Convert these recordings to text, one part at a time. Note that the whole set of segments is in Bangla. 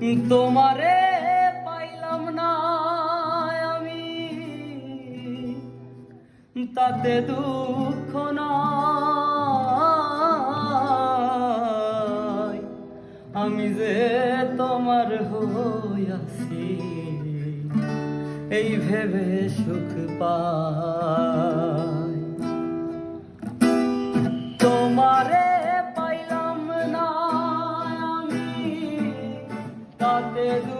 তোমারে পাইলাম না আমি। তাতে দুঃখ নাই। আমি যে তোমার হইয়াছি এই ভেবে সুখ পাই। তোমারে তাতে দুঃখ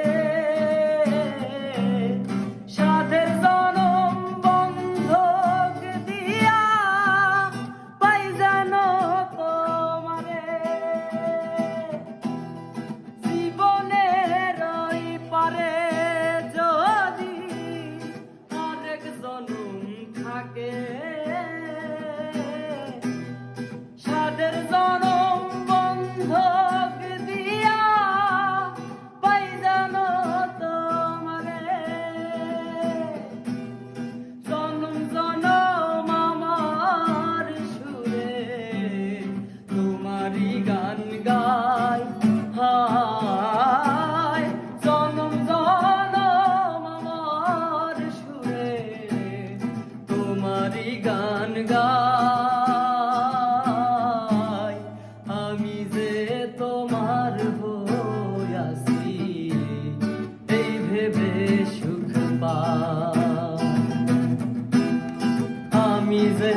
গান গাই। আমি যে তোমার হইয়াছি এই ভেবে সুখ পাই। আমি যে